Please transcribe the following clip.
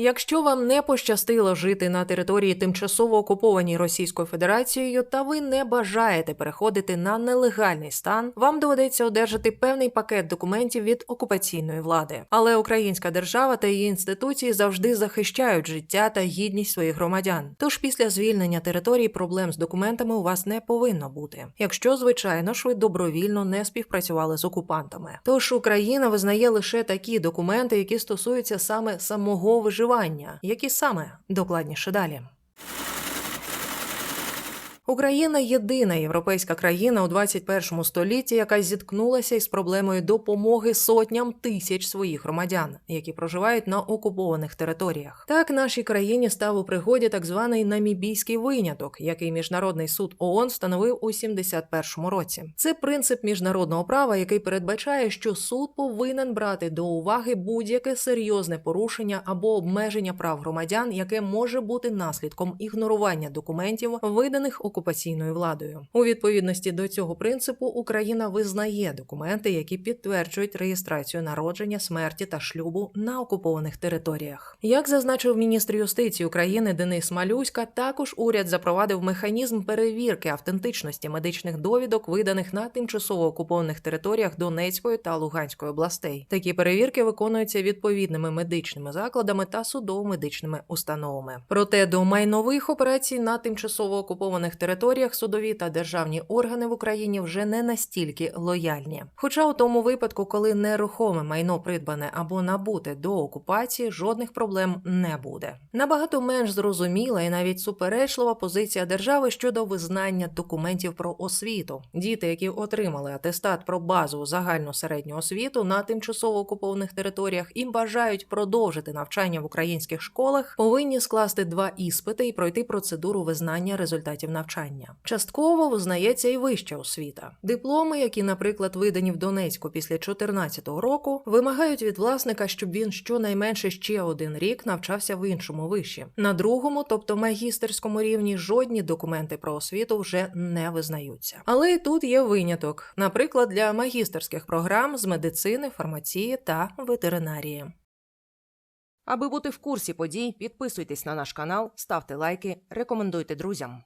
Якщо вам не пощастило жити на території тимчасово окупованій Російською Федерацією, та ви не бажаєте переходити на нелегальний стан, вам доведеться одержати певний пакет документів від окупаційної влади. Але українська держава та її інституції завжди захищають життя та гідність своїх громадян. Тож після звільнення території проблем з документами у вас не повинно бути, якщо звичайно ж ви добровільно не співпрацювали з окупантами. Тож Україна визнає лише такі документи, які стосуються саме самого виживання, які саме докладніше далі. Україна єдина європейська країна у 21 столітті, яка зіткнулася із проблемою допомоги сотням тисяч своїх громадян, які проживають на окупованих територіях. Так нашій країні став у пригоді так званий намібійський виняток, який міжнародний суд ООН встановив у 71 році. Це принцип міжнародного права, який передбачає, що суд повинен брати до уваги будь-яке серйозне порушення або обмеження прав громадян, яке може бути наслідком ігнорування документів, виданих окупаційною владою. У відповідності до цього принципу Україна визнає документи, які підтверджують реєстрацію народження, смерті та шлюбу на окупованих територіях. Як зазначив міністр юстиції України Денис Малюська, також уряд запровадив механізм перевірки автентичності медичних довідок, виданих на тимчасово окупованих територіях Донецької та Луганської областей. Такі перевірки виконуються відповідними медичними закладами та судово-медичними установами. Проте до майнових операцій на тимчасово окупованих територіях судові та державні органи в Україні вже не настільки лояльні. Хоча у тому випадку, коли нерухоме майно придбане або набуте до окупації, жодних проблем не буде. Набагато менш зрозуміла і навіть суперечлива позиція держави щодо визнання документів про освіту. Діти, які отримали атестат про базову загальну середню освіту на тимчасово окупованих територіях і бажають продовжити навчання в українських школах, повинні скласти два іспити і пройти процедуру визнання результатів навчання. Частково визнається і вища освіта. Дипломи, які, наприклад, видані в Донецьку після 2014 року, вимагають від власника, щоб він щонайменше ще один рік навчався в іншому виші. На другому, тобто магістерському рівні, жодні документи про освіту вже не визнаються. Але і тут є виняток, наприклад, для магістерських програм з медицини, фармації та ветеринарії. Аби бути в курсі подій, підписуйтесь на наш канал, ставте лайки, рекомендуйте друзям.